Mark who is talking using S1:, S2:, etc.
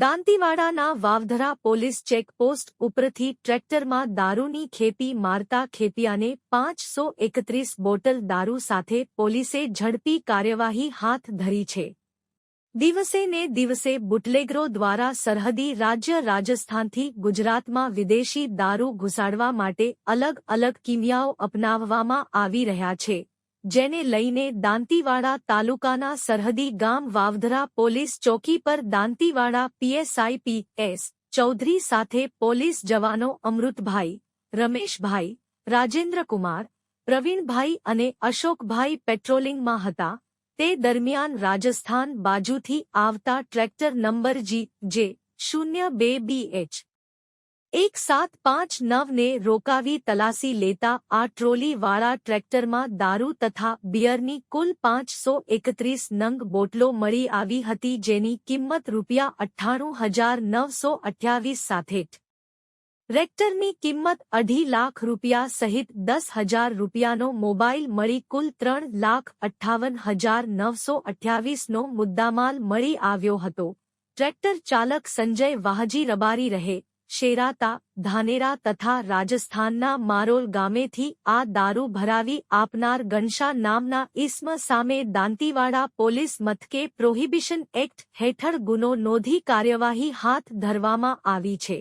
S1: દાંતીવાડાના વાવધરા police checkpost ઉપરથી ટ્રેક્ટરમાં દારૂની ખેતી મારતા ખેતીયાને પાંચસો એકત્રીસ બોટલ દારૂ સાથે પોલીસે ઝડપી કાર્યવાહી હાથ ધરી છે. દિવસે ને દિવસે બુટલેગરો દ્વારા સરહદી રાજ્ય રાજસ્થાનથી ગુજરાતમાં વિદેશી દારૂ ઘુસાડવા માટે અલગ અલગ કિમિયાઓ અપનાવવામાં આવી રહ્યા છે. જેને લઈને દાંતીવાડા તાલુકાના સરહદી ગામ વાવધરા પોલીસ ચોકી પર Dantiwada PSI P S Chaudhary સાથે પોલીસ જવાનો અમૃતભાઈ, રમેશભાઈ, રાજેન્દ્રકુમાર, પ્રવીણભાઈ અને અશોકભાઈ પેટ્રોલિંગમાં હતા. તે દરમિયાન રાજસ્થાન બાજુથી આવતા ટ્રેક્ટર નંબર જી, જે શૂન્ય બે બી એચ એક સાત પાંચ નવને રોકાવી તલાસી લેતા આ ટ્રોલીવાળા ટ્રેક્ટરમાં દારૂ તથા બિયરની કુલ પાંચસો એકત્રીસ નંગ બોટલો મળી આવી હતી જેની કિંમત રૂપિયા અઠ્ઠાણું હજાર નવસો અઠ્યાવીસ સાથે. રેક્ટરની કિંમત અઢી લાખ રૂપિયા સહિત દસ હજાર રૂપિયાનો મોબાઈલ મળી કુલ ત્રણ લાખ અઠ્ઠાવન હજાર નવસો અઠ્યાવીસનો મુદ્દામાલ મળી આવ્યો હતો. ટ્રેક્ટર ચાલક સંજય વાહજી રબારી રહે. શેરાતા, ધાનેરા તથા રાજસ્થાનના મારોલ ગામેથી આ દારૂ ભરાવી આપનાર ગણશા નામના ઇસ્મ સામે દાંતીવાડા પોલીસ મથકે પ્રોહિબિશન એક્ટ હેઠળ ગુનો નોંધી કાર્યવાહી હાથ ધરવામાં આવી છે.